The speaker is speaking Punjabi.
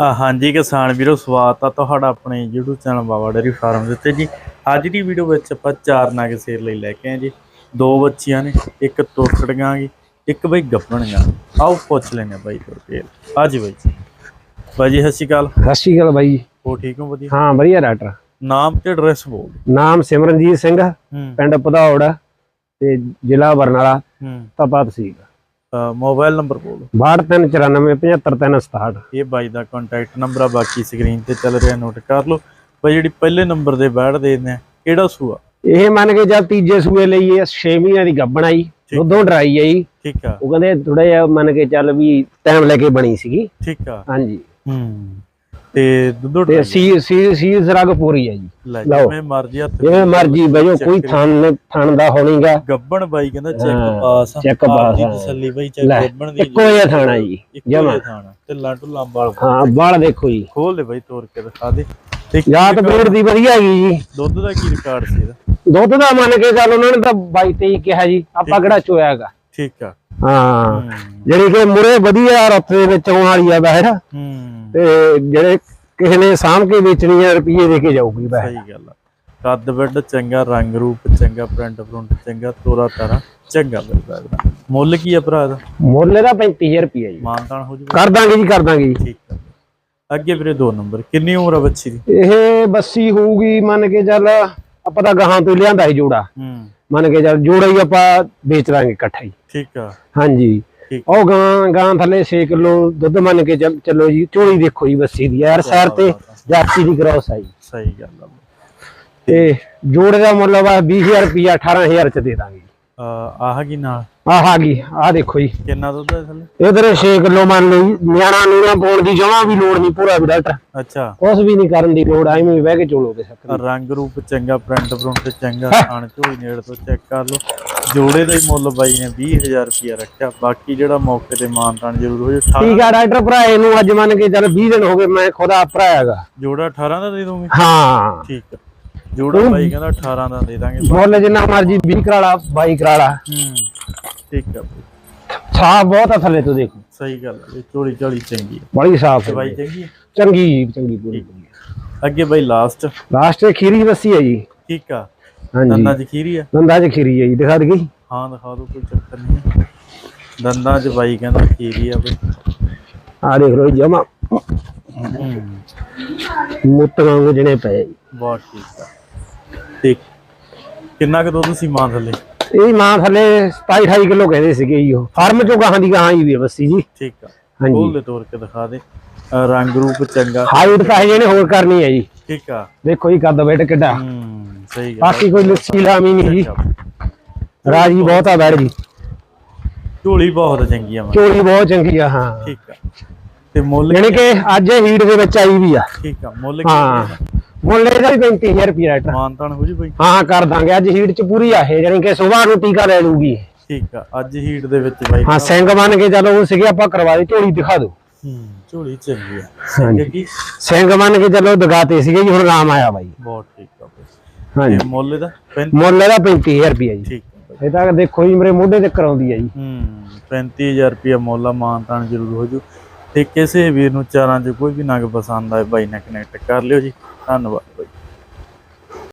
ਆ ਹਾਂਜੀ ਕਿਸਾਨ ਵੀਰੋ ਸਵਾਗਤ ਆ ਤੁਹਾਡਾ ਆਪਣੇ YouTube channel Baba dairy farm ਦੇ ਉੱਤੇ ਜੀ। ਅੱਜ ਦੀ ਵੀਡੀਓ ਵਿੱਚ ਆਪਾਂ ਚਾਰ ਨਗ ਸੇਰ ਲਈ ਲੈ ਕੇ ਆਏ ਜੀ। ਦੋ ਬੱਚੀਆਂ ਨੇ ਇੱਕ ਤੋਕੜੀਆਂ ਗੀ ਇੱਕ ਬਈ ਗੱਪਣੀਆਂ ਆਓ ਪੁੱਛ ਲੈਣੇ ਬਾਈ ਤੋਂ ਫੇਰ ਅੱਜ ਬਾਈ ਜੀ। ਬਾਈ ਜੀ ਸਤਿ ਸ਼੍ਰੀ ਅਕਾਲ। ਸਤਿ ਸ਼੍ਰੀ ਅਕਾਲ ਬਾਈ। ਹੋ ਠੀਕ ਹੋ ਵਧੀਆ? ਹਾਂ ਵਧੀਆ ਡਾਕਟਰ। ਨਾਮ ਤੇ ਐਡਰੈਸ ਬੋਲ ਨਾਮ ਸਿਮਰਨਜੀਤ ਸਿੰਘ ਪਿੰਡ ਪਧੌੜ ਤੇ ਜ਼ਿਲ੍ਹਾ ਬਰਨਾਲਾ। ਤਪਾ ਤਹਿਸੀਲ ਮੋਬਾਈਲ ਨੰਬਰ ਬੋਲ। 6294755767 ਇਹ ਬਾਈ ਦਾ ਕੰਟੈਕਟ ਨੰਬਰ ਆ ਬਾਕੀ ਸਕਰੀਨ ਤੇ ਚੱਲ ਰਿਹਾ ਨੋਟ ਕਰ ਲਓ। ਬਾਈ ਜਿਹੜੀ ਪਹਿਲੇ ਨੰਬਰ ਦੇ ਬੈਠ ਦੇ ਨੇ ਕਿਹੜਾ ਸੂਆ? ਇਹ ਮੰਨ ਕੇ ਜਦ ਤੀਜੇ ਸੂਏ ਲਈ ਇਹ 6 ਮਹੀਨਿਆਂ ਦੀ ਗੱਬਣ ਆਈ ਦੁੱਧੋਂ ਡਰਾਈ ਆਈ। ਠੀਕ ਆ। ਉਹ ਕਹਿੰਦੇ ਥੋੜਾ ਜਿਹਾ ਮੰਨ ਕੇ ਚੱਲ ਵੀ ਟਾਈਮ ਲੈ ਕੇ ਬਣੀ ਸੀਗੀ। ਠੀਕ ਆ। ਹਾਂਜੀ। ਹੂੰ। ਤੇ ਦੁੱਧੋ ਤੇ ਸੀ ਸੀ ਸੀ ਰਗ ਪੂਰੀ ਆ ਜੀ। ਜਿਵੇਂ ਮਰਜ਼ੀ ਹੱਥ ਜਿਵੇਂ ਮਰਜ਼ੀ ਬਜੋ ਕੋਈ ਥਣ ਥਣ ਦਾ ਹੋਣੀਗਾ ਗੱਬਣ ਬਾਈ ਕਹਿੰਦਾ ਚੈੱਕ ਹਾਂ, ਪਾਸ check ਆਪ ਦੀ। ਤਸੱਲੀ ਬਾਈ ਚੈੱਕ ਗੱਬਣ ਦੀ ਇੱਕੋ ਜਿਹਾ ਥਾਣਾ ਜੀ ਜਮਾਂ। ਤੇ ਲਾਟੂ ਲਾਂਬਾਲ ਹਾਂ ਬਾਲ ਦੇਖੋ ਜੀ। ਖੋਲ ਦੇ ਬਾਈ ਤੋੜ ਕੇ ਦਿਖਾ ਦੇ। ਤੇ ਜਾਤ ਬਰੀਡ ਦੀ ਵਧੀਆ ਹੈਗੀ ਜੀ। ਦੁੱਧ ਦਾ ਕੀ ਰਿਕਾਰਡ ਸੀ ਇਹਦਾ? ਦੁੱਧ ਦਾ ਮੰਨ ਕੇ ਚੱਲ ਉਹਨਾਂ ਨੇ ਤਾਂ 22 23 ਕਿਹਾ ਜੀ ਆਪਾਂ ਕਿਹੜਾ ਚੋਇਆਗਾ? ਠੀਕ ਆ। ਹਾਂ ਹੂੰ। ਜਿਹੜੀ ਕਿ ਮੁਰੇ ਵਧੀਆ ਰੁੱਤ ਦੇ ਵਿੱਚ ਆਉਣ ਵਾਲੀ ਆ ਬਹਿਰ। ਹੂੰ। ਤੇ ਜਿਹੜੇ ਕਿਸੇ ਨੇ ਸਾਂਭ ਕੇ ਵੇਚਣੀ ਆ ਰੁਪਏ ਦੇ ਕੇ ਜਾਊਗੀ ਬਹਿਰ ਸਹੀ ਗੱਲ ਆ। ਕੱਦ ਵੱਡ ਚੰਗਾ ਰੰਗ ਰੂਪ ਚੰਗਾ ਪ੍ਰਿੰਟ ਪ੍ਰਿੰਟ ਚੰਗਾ ਤੋਰਾ ਤਾਰਾ ਚੰਗਾ ਮਿਲਦਾ ਇਹਦਾ ਮੁੱਲ ਕੀ ਆ ਭਰਾ ਦਾ ਮੁੱਲ ਇਹਦਾ 35000 ਰੁਪਏ ਜੀ। ਮਾਨਤਾਨ ਹੋ ਜੂ ਕਰ ਦਾਂਗੇ ਜੀ ਕਰ ਦਾਂਗੇ ਜੀ। ਠੀਕ ਅੱਗੇ ਵੀਰੇ ਦੋ ਨੰਬਰ ਕਿੰਨੀ ਉਮਰ ਆ ਬੱਚੀ ਦੀ? ਇਹ ਬੱਸੀ ਹੋਊਗੀ ਮੰਨ ਕੇ ਚੱਲ ਆਪਾਂ ਤਾਂ ਗਾਹਾਂ ਤੋਂ ਹੀ ਲਿਆਂਦਾ ਸੀ ਜੋੜਾ। ਹੂੰ। ਮੰਨ ਕੇ ਚੱਲ ਜੋੜਾ ਹੀ ਆਪਾਂ ਵੇਚ ਦਾਂਗੇ ਇਕੱਠਾ ਹੀ। ਠੀਕ ਆ। ਹਾਂਜੀ। ਉਹ ਗਾਂ ਗਾਂ ਥੱਲੇ 6 ਕਿਲੋ ਦੁੱਧ ਮੰਨ ਕੇ ਚੱਲ- ਚੱਲੋ ਜੀ ਝੋਲੀ ਦੇਖੋ ਜੀ ਬੱਸੀ ਦੀ ਯਾਰ ਸੈਰ ਤੇ ਜਾਤੀ ਦੀ ਕ੍ਰੋਸ ਆਈ ਸਹੀ ਗੱਲ ਆ। ਤੇ ਜੋੜੇ ਦਾ ਮੁੱਲ ਵਾ 20000 ਰੁਪਿਆ 18000 ਚ ਦੇ ਦਾਂਗੇ ਅਹ ਆਹ ਕੀ ਨਾਲ ਆਹ ਆ ਗਈ ਆਹ ਦੇਖੋ ਜੀ। ਕਿੰਨਾ ਦੁੱਧ ਹੈ ਥੱਲੇ? ਇਧਰ 6 ਕਿਲੋ ਮੰਨ ਲਓ ਜੀ ਨਿਆਣਾ ਨੂਣਾ ਪਾਉਣ ਦੀ ਜਮਾ ਵੀ ਲੋੜ ਨਹੀਂ ਪੂਰਾ ਵੀ ਡਾਕਟਰ ਅੱਛਾ। ਕੁਛ ਵੀ ਨਹੀਂ ਕਰਨ ਦੀ ਲੋੜ ਐਵੇਂ ਹੀ ਬਹਿ ਕੇ ਚੋਲੋਗੇ ਸਕਰ ਰੰਗ ਰੂਪ ਚੰਗਾ ਪ੍ਰਿੰਟ ਪ੍ਰਿੰਟ ਚੰਗਾ ਖਾਣ ਝੋਲੀ ਨੇੜ ਤੋਂ ਚੈੱਕ ਕਰ ਲਓ। ਜੋੜੇ ਦਾ ਹੀ ਮੁੱਲ ਬਾਈ ਨੇ 20000 ਰੁਪਇਆ ਰੱਖਿਆ। ਬਾਕੀ ਜਿਹੜਾ ਮੌਕੇ ਤੇ ਮਾਨਤਾਨ ਜ਼ਰੂਰ ਹੋ ਜਾ ਠੀਕ ਆ ਡਾਕਟਰ ਭਰਾਏ ਨੂੰ ਅੱਜ ਮੰਨ ਕੇ ਚੱਲ 20 ਦਿਨ ਹੋ ਗਏ ਮੈਂ ਖੁਦ ਆਪ ਭਰਾਇਆਗਾ ਜੋੜਾ 18 ਦਾ ਦੇ ਦੋਗੇ ਹਾਂ। ਠੀਕ ਆ। ਜੋੜਾ ਬਾਈ ਕਹਿੰਦਾ 18 ਦਾ ਦੇ ਦਾਂਗੇ ਮੁੱਲ ਜਿੰਨਾ ਮਰਜ਼ੀ 20 ਕਰਾਲਾ 22 ਕਰਾਲਾ ਹੂੰ ਠੀਕ ਆ। ਸਾਫ਼ ਬਹੁਤ ਆ ਥੱਲੇ ਤੋਂ ਦੇਖੋ। ਸਹੀ ਗੱਲ ਹੈ ਝੋਲੀ ਝੋਲੀ ਚੰਗੀ ਹੈ ਬੜੀ ਸਾਫ਼ ਹੈ। ਬਾਈ ਚੰਗੀ ਹੈ ਚੰਗੀ ਚੰਗੀ ਪੂਰੀ। ਅੱਗੇ ਬਾਈ ਲਾਸਟ ਲਾਸਟ ਤੇ ਖੀਰੀ ਬੱਸੀ ਹੈ ਜੀ। ਠੀਕ ਆ। ਹਾਂਜੀ। ਦੰਦਾਂ 'ਚ ਖੀਰੀ ਆ? ਦੰਦਾ ਚ ਖੀਰੀ ਹੈ ਜੀ ਦਿਖਾ ਦਗੀ ਹਾਂ ਦਿਖਾ ਦਿਓ ਕੋਈ ਚੱਕਰ ਨਹੀਂ। ਦੰਦਾਂ 'ਚ ਬਾਈ ਕਹਿੰਦਾ ਖੀਰੀ ਆ ਬਈ। ਆ ਦੇਖ ਲਓ ਜਮਾ। ਮੁੱਤ ਵਾਂਗੂ ਜਣੇ ਪਏ। ਬਹੁਤ ਠੀਕ ਆ। ਤੇ ਕਿੰਨਾ ਕੁ ਦੁੱਧ ਸੀ ਮਾਂ ਥੱਲੇ? ਇਹ ਮਾਂ ਥੱਲੇ 27 28 ਕਿਲੋ ਕਹਿੰਦੇ ਸੀਗੇ ਜੀ ਉਹ। ਫਾਰਮ ਚੋਂ ਗਾਹਾਂ ਦੀ ਗਾਹਾਂ ਹੀ ਵੀ ਬੱਸੀ ਜੀ। ਠੀਕ ਆ। ਹਾਂਜੀ। ਖੋਲ ਦੇ ਤੋੜ ਕੇ ਦਿਖਾ ਦੇ। ਰੰਗ ਰੂਪ ਚੰਗਾ। ਹਾਈਟ ਤਾਂ ਇਹਨੇ ਹੋਰ ਕਰਨੀ ਹੈ ਜੀ। ਠੀਕ ਆ। ਦੇਖੋ ਜੀ ਕੱਦ ਬੈਠ ਕਿੱਡਾ। ਹੂੰ ਸਹੀ ਗੱਲ ਬਾਕੀ ਕੋਈ ਲੱਸੀ ਲਾਮੀ ਨਹੀਂ ਜੀ। ਰਾਜੀ ਬਹੁਤ ਆ ਬੈਠ ਜੀ। ਝੋਲੀ ਬਹੁਤ ਚੰਗੀ ਆ ਚੋਰੀ ਬਹੁਤ ਚੰਗੀ ਆ ਹਾਂ। ਠੀਕ ਆ। ਤੇ ਮੁੱਲ ਯਾਨੀ ਕਿ ਅੱਜ ਇਹ ਹੀਟ ਦੇ ਵਿੱਚ ਆਈ ਵੀ ਆ। ਠੀਕ ਆ ਮੁੱਲ ਹਾਂ। ਮੁੱਲ ਇਹਦਾ ਵੀ 35000 ਰੁਪਏ ਰੇਟ ਮਾਨਤਾਨ ਹੋ ਜੀ ਬਾਈ। ਹਾਂ ਕਰ ਦਾਂਗੇ। ਅੱਜ ਹੀਟ ਚ ਪੂਰੀ ਆ ਇਹ ਯਾਨੀ ਕਿ ਸਵੇਰ ਨੂੰ ਟੀਕਾ ਲੈ ਲੂਗੀ ਠੀਕ ਆ ਅੱਜ ਹੀਟ ਦੇ ਵਿੱਚ ਬਾਈ। ਹਾਂ ਸਿੰਘ ਮੰਨ ਕੇ ਚੱਲੋ ਉਹ ਸੀਗੇ ਆਪਾਂ ਕਰਵਾ ਦੇ ਝੋਲੀ ਦਿਖਾ ਦਿਓ। ਹੂੰ। ਝੋਲੀ ਚੰਗੀ ਆ ਹਾਂਜੀ। ਕਿਉਂਕਿ ਸਿੰਘ ਮੰਨ ਕੇ ਚੱਲੋ ਦਗਾਤੇ ਸੀਗੇ ਜੀ ਹੁਣ ਰਾਮ ਆਇਆ ਬਾਈ। ਬਹੁਤ ਠੀਕ ਆ ਬਾਈ। ਹਾਂਜੀ। ਤੇ ਮੁੱਲ ਇਹਦਾ? ਪੈਂ- ਮੁੱਲ ਇਹਦਾ 35000 ਰੁਪਏ ਜੀ। ਠੀਕ ਆ ਬਾਈ। ਇਹ ਤਾਂ ਦੇਖੋ ਜੀ ਮੇਰੇ ਮੋਢੇ ਤੇ ਕਰਾਉਂਦੀ ਆ ਜੀ। ਹੂੰ 35000 ਰੁਪਇਆ ਮੁੱਲ ਆ ਮਾਨਤਾਨ ਜ਼ਰੂਰ ਹੋ ਜੂ। ਤੇ ਕਿਸੇ ਵੀਰ ਨੂੰ ਚਾਰਾਂ 'ਚ ਕੋਈ ਵੀ ਨਗ ਪਸੰਦ ਆਏ ਬਾਈ ਨਾਲ ਕਨੈਕਟ ਕਰ ਲਿਓ ਜੀ। ਧੰਨਵਾਦ ਬਾਈ।